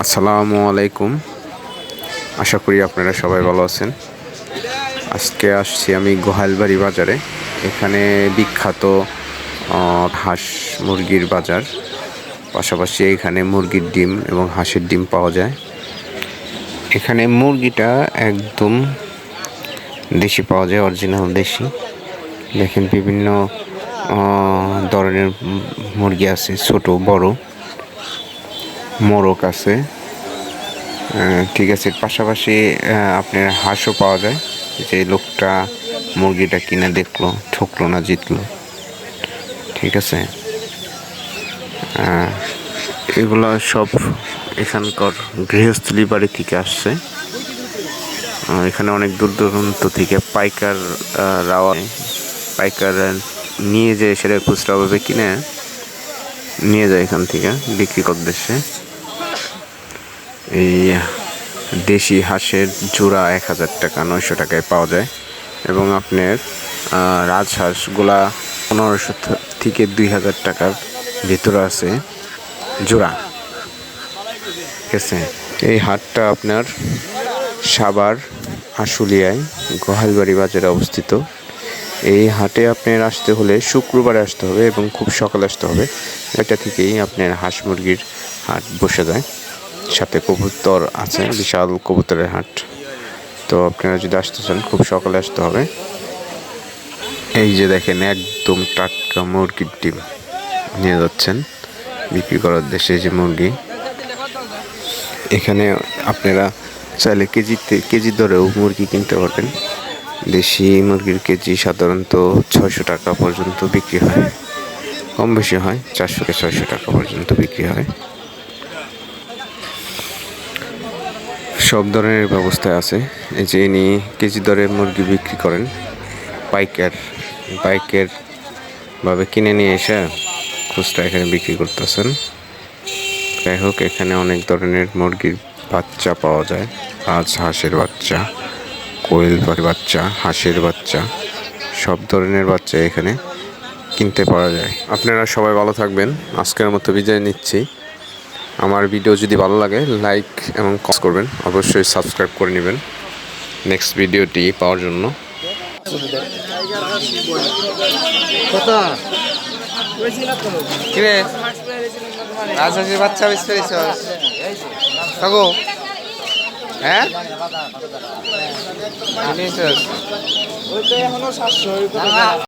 আসসালামু আলাইকুম। আশা করি আপনারা সবাই ভালো আছেন। আজকে আসছি আমি গোহালবাড়ি বাজারে। এখানে বিখ্যাত হাঁস মুরগির বাজার। পাশাপাশি এখানে মুরগির ডিম এবং হাঁসের ডিম পাওয়া যায়। এখানে মুরগিটা একদম দেশি পাওয়া যায়, অরিজিনাল দেশি। দেখেন বিভিন্ন ধরনের মুরগি আছে, ছোট, বড়। মোরগ আছে। ঠিক আছে, পাশাপাশি আপনার হাঁসও পাওয়া যায়। যে লোকটা মুরগিটা কিনে দেখল, ঠকলো না, জিতলো। ঠিক আছে? এগুলো সব এখানকার গৃহস্থলী বাড়ি থেকে আসছে। এখানে অনেক দূর দূরান্ত থেকে পাইকার রাওয়া পাইকার নিয়ে যায় সেটা খুচরাভাবে কিনে, নিয়ে যায় এখান থেকে বিক্রি করতে এই দেশি হাঁসের জোড়া এক হাজার টাকা, নয়শো টাকায় পাওয়া যায়। এবং আপনার রাজহাঁসগুলা পনেরোশো থেকে দুই হাজার টাকার ভিতরে আছে জোড়া। ঠিক আছে? এই হাটটা আপনার সাবার আশুলিয়ায়, গোহালবাড়ি বাজারে অবস্থিত। এই হাটে আপনার আসতে হলে শুক্রবারে আসতে হবে এবং খুব সকালে আসতে হবে। এটা থেকেই আপনার হাঁস মুরগির হাট বসে যায়। সাথে কবুতর আছে, বিশাল কবুতরের হাট। তো আপনারা যদি আসতে চান, খুব সকালে আসতে হবে। এই যে দেখেন, একদম টাটকা মুরগির ডিম নিয়ে যাচ্ছেন। বিক্রি করার দেশে যে মুরগি। এখানে আপনারা চাইলে কেজিতে কেজি দরেও মুরগি কিনতে পারবেন। দেশি মুরগির কেজি সাধারণত ছয়শো টাকা পর্যন্ত বিক্রি হয়। কম বেশি হয়, চারশো থেকে ছয়শো টাকা পর্যন্ত বিক্রি হয়। সব ধরনের ব্যবস্থা আছে। যে ইনি কেজি দরে মুরগি বিক্রি করেন। পাইকার পাইকার ভাবে কিনে নিয়ে এসে খুচরা এখানে বিক্রি করতেছেন। যাই হোক, এখানে অনেক ধরনের মুরগির বাচ্চা পাওয়া যায়। আজ হাঁসের বাচ্চা, কোয়েল বাচ্চা, হাঁসের বাচ্চা, সব ধরনের বাচ্চা এখানে কিনতে পাওয়া যায়। আপনারা সবাই ভালো থাকবেন। আজকের মতো বিদায় নিচ্ছি। আমার ভিডিও যদি ভালো লাগে লাইক এবং কমেন্ট করবেন। অবশ্যই সাবস্ক্রাইব করে নেবেন। নেক্সট ভিডিওটি পাওয়ার জন্য। কিরে? রাজহাঁসের বাচ্চা বেশ কাকু হ্যাঁ? নিয়েছিস?